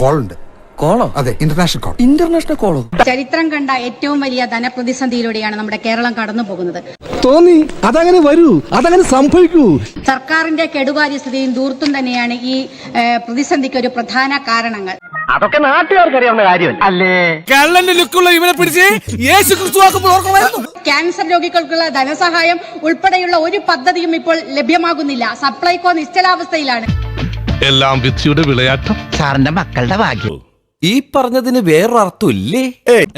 Call ഉണ്ട് കോളോ? അതെ international call international കോളോ ചരിത്രം കണ്ട ഏറ്റവും വലിയ ധനപ്രതിസന്ധിയിലൂടെയാണ് നമ്മുടെ കേരളം കടന്നു പോകുന്നത്. തോന്നി അതങ്ങനെ വരൂ അതങ്ങനെ സംഭവിക്കൂ. സർക്കാരിന്റെ കെടുകാര്യസ്ഥതയും ദൂർത്തും തന്നെയാണ് ഈ പ്രതിസന്ധിക്ക് ഒരു പ്രധാന കാരണങ്ങൾ. അതൊക്കെ നാട്ടുകാർക്ക് അറിയാവുന്ന കാര്യമല്ല അല്ലേ? കള്ളന്റെ ലുക്കുള്ള ഇവനെ പിടിച്ച് യേശു ക്രിസ്തു ക്യാൻസർ രോഗികൾക്കുള്ള ധനസഹായം ഉൾപ്പെടെയുള്ള ഒരു പദ്ധതിയും ഇപ്പോൾ ലഭ്യമാകുന്നില്ല. സപ്ലൈകോ നിശ്ചലാവസ്ഥയിലാണ്. എല്ലാം വിധിയുടെ വിളയാട്ടം. സാറിന്റെ മക്കളുടെ ഭാഗ്യം. ഈ പറഞ്ഞതിന് വേറൊരർത്ഥം ഇല്ലേ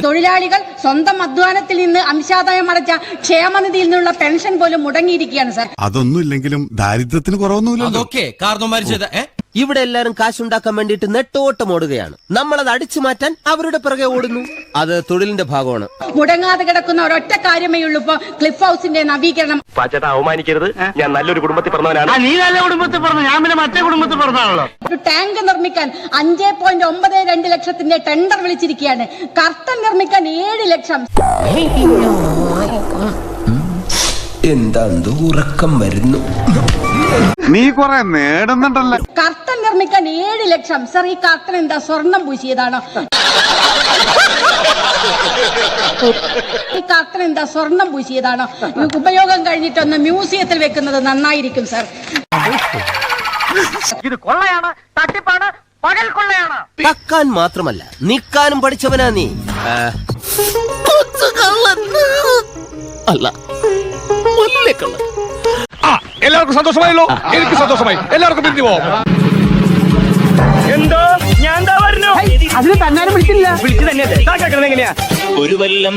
തൊഴിലാളികൾ സ്വന്തം അധ്വാനത്തിൽ നിന്ന് അംശാദായം അടച്ച ക്ഷേമനിധിയിൽ നിന്നുള്ള പെൻഷൻ പോലും മുടങ്ങിയിരിക്കുകയാണ് സാർ. അതൊന്നും ഇല്ലെങ്കിലും ദാരിദ്ര്യത്തിന് കുറവൊന്നുമില്ല അതൊക്കെ കാരണം ചെയ്ത ഏ? ഇവിടെ എല്ലാരും കാശുണ്ടാക്കാൻ വേണ്ടിയിട്ട് നെട്ടോട്ടം ഓടുകയാണ്. നമ്മളത് അടിച്ചു മാറ്റാൻ അവരുടെ പിറകെ ഓടുന്നു. അത് തൊഴിലിന്റെ ഭാഗമാണ്. മുടങ്ങാതെ കിടക്കുന്ന ഒരൊറ്റ കാര്യമേ ഉള്ളൂ ഇപ്പൊ ക്ലിഫ് ഹൗസിന്റെ നവീകരണം. പാച്ചേട്ടാ അവമാനിക്കരുത്. ഞാൻ നല്ലൊരു കുടുംബത്തിൽ പറഞ്ഞവനാണ്. നീ നല്ല കുടുംബത്തിൽ പറഞ്ഞു. ഞാൻ പിന്നെ മറ്റേ കുടുംബത്തിൽ പറഞ്ഞാണല്ലോ ഒരു ടാങ്ക് നിർമ്മിക്കാൻ അഞ്ചേ പോയിന്റ് ഒമ്പത് രണ്ട് ലക്ഷത്തിന്റെ ടെൻഡർ വിളിച്ചിരിക്കുകയാണ്. കർട്ടൻ നിർമ്മിക്കാൻ ഏഴ് ലക്ഷം. എന്താ ഉറക്കം വരുന്നു? നീ കുറെ നേടുന്നുണ്ടല്ലോ. കർത്തൻ നിർമ്മിക്കാൻ ഏഴ് ലക്ഷം. സർ ഈ കർത്തൻ എന്താ സ്വർണം പൂശിയതാണോ? ഈ കർത്തൻ എന്താ സ്വർണം പൂശിയതാണോ? ഉപയോഗം കഴിഞ്ഞിട്ടൊന്ന് മ്യൂസിയത്തിൽ വെക്കുന്നത് നന്നായിരിക്കും സർ. ഇത് കൊള്ളയാണ് തട്ടിപ്പാണ് പകൽ കൊള്ളയാണ്. തക്കാൻ മാത്രമല്ല നിക്കാനും പഠിച്ചവനാ നീ. അല്ല വലിയ കള്ളൻ. എല്ലാവർക്കും സന്തോഷമായല്ലോ. എനിക്ക് സന്തോഷമായി. എല്ലാവർക്കും പിരിഞ്ഞു പോവാം. എന്തോ? ഞാൻ എന്താ പറഞ്ഞു? അതിന് തന്നെ വിളിച്ചില്ല. വിളിച്ചു തന്നെ എങ്ങനെയാ? ഒരു വല്ലം